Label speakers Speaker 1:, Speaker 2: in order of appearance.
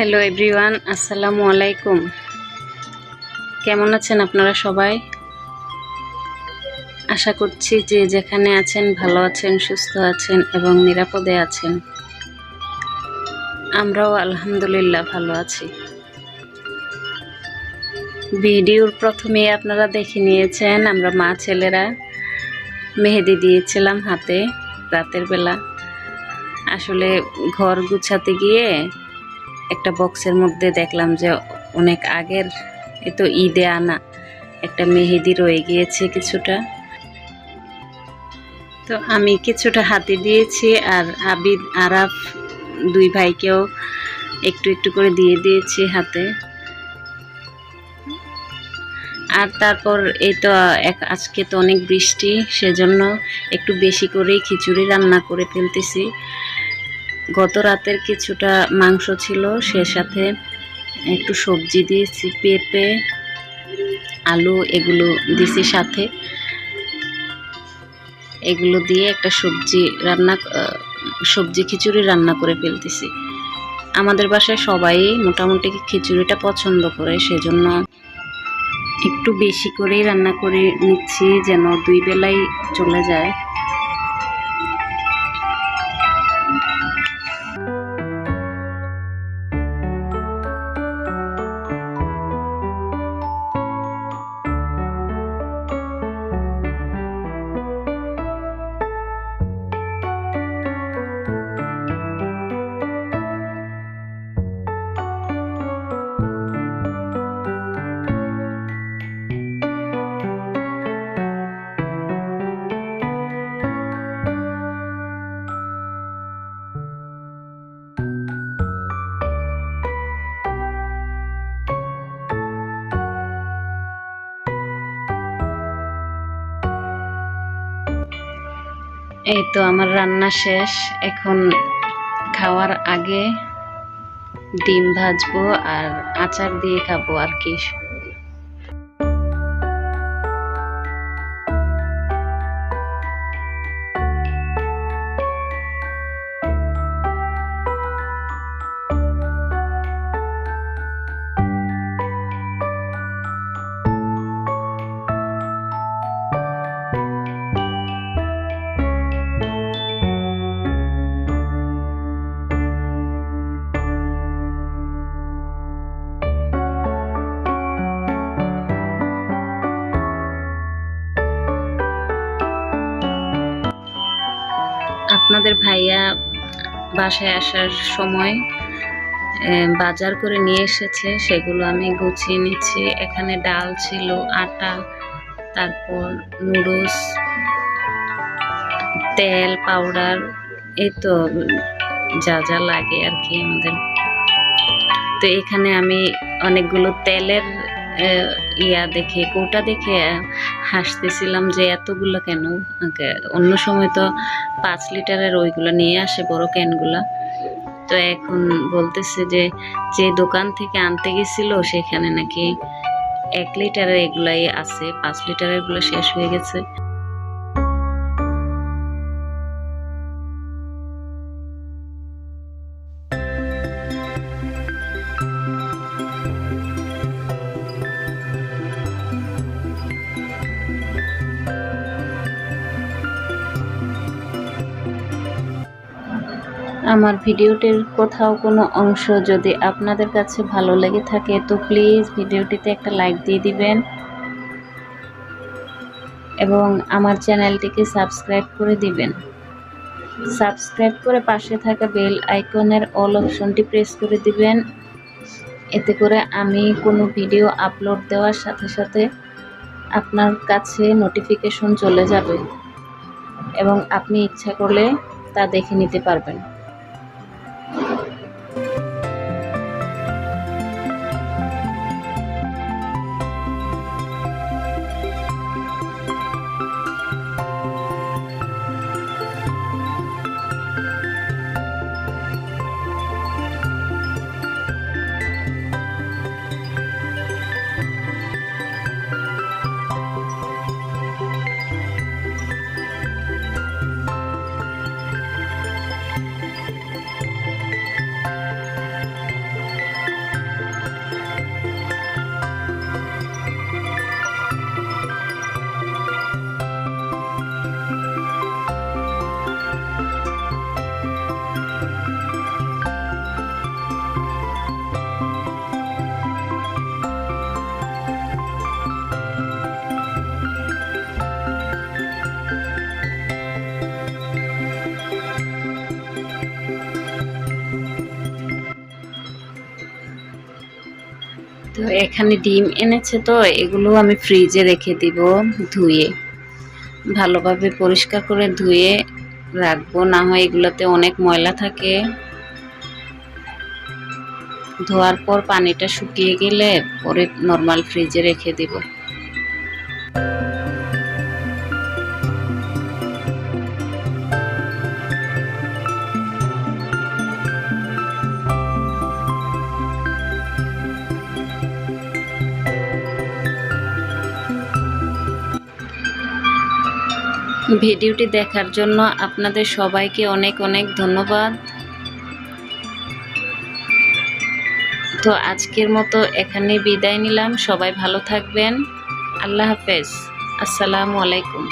Speaker 1: Hello everyone আসসালামু আলাইকুম কেমন আছেন আপনারা সবাই? আশা করছি যে যেখানে আছেন, ভালো আছেন, সুস্থ আছেন এবং নিরাপদে আছেন। আমরাও আলহামদুলিল্লাহ ভালো আছি। ভিডিওর প্রথমে আপনারা দেখে নিয়েছেন, আমরা মা ছেলেরা মেহেদি দিয়েছিলাম হাতে রাতের বেলা। আসলে ঘর গুছাতে গিয়ে একটা বক্সের মধ্যে দেখলাম যে অনেক আগের এ তো ঈদে আনা একটা মেহেদি রয়ে গিয়েছে কিছুটা। তো আমি কিছুটা হাতে দিয়েছি আর আবিদ, আরাফ দুই ভাইকেও একটু একটু করে দিয়ে দিয়েছি হাতে। আর তারপর এই তো এক, আজকে তো অনেক বৃষ্টি, সেজন্য একটু বেশি করেই খিচুড়ি রান্না করে ফেলতেছি। গত রাতের কিছুটা মাংস ছিল, সে সাথে একটু সবজি দিয়েছি, পেঁপে, আলু এগুলো দিছি সাথে। এগুলো দিয়ে একটা সবজি রান্না সবজি খিচুড়ি রান্না করে ফেলতেছি। আমাদের বাসায় সবাই মোটামুটি খিচুড়িটা পছন্দ করে, সেজন্য একটু বেশি করেই রান্না করে নিচ্ছি, যেন দুই বেলাই চলে যায়। এই তো আমার রান্না শেষ। এখন খাওয়ার আগে ডিম ভাজবো আর আচার দিয়ে খাব আর কি। বাসায় আসার সময় বাজার করে নিয়ে এসেছে। সেগুলো আমি গুছিয়ে নিচ্ছি। এখানে ডাল ছিল, আটা, তারপর নুডলস, তেল, পাউডার, এই তো যা যা লাগে আর কি আমাদের। তো এখানে আমি অনেকগুলো তেলের ইয়া দেখে, কৌটা দেখে হাসতেছিলাম যে এতগুলো কেন? অন্য সময় তো পাঁচ লিটারের ওইগুলো নিয়ে আসে বড় ক্যানগুলা। তো এখন বলতেছে যে যে দোকান থেকে আনতে গেছিল সেখানে নাকি এক লিটারের এগুলাই আছে, পাঁচ লিটারেরগুলো শেষ হয়ে গেছে। আমার ভিডিওটির কোথাও কোনো অংশ যদি আপনাদের কাছে ভালো লেগে থাকে, তো প্লিজ ভিডিওটিতে একটা লাইক দিয়ে দিবেন। এবং আমার চ্যানেলটিকে সাবস্ক্রাইব করে দিবেন। সাবস্ক্রাইব করে পাশে থাকা বেল আইকনের অল অপশনটি প্রেস করে দিবেন। এতে করে আমি কোনো ভিডিও আপলোড দেওয়ার সাথে সাথে আপনার কাছে নোটিফিকেশন চলে যাবে এবং আপনি ইচ্ছা করলে তা দেখে নিতে পারবেন। এখানে ডিম এনেছে তো, এগুলো আমি ফ্রিজে রেখে দিব ধুয়ে। ভালোভাবে পরিষ্কার করে ধুয়ে রাখব, না হয় এগুলোতে অনেক ময়লা থাকে। ধোয়ার পর পানিটা শুকিয়ে গেলে পরে নর্মাল ফ্রিজে রেখে দিব। ভিডিওটি দেখার জন্য আপনাদের সবাইকে অনেক অনেক ধন্যবাদ। তো আজকের মতো এখানে বিদায় নিলাম। সবাই ভালো থাকবেন। আল্লাহ হাফেজ। আসসালামু আলাইকুম।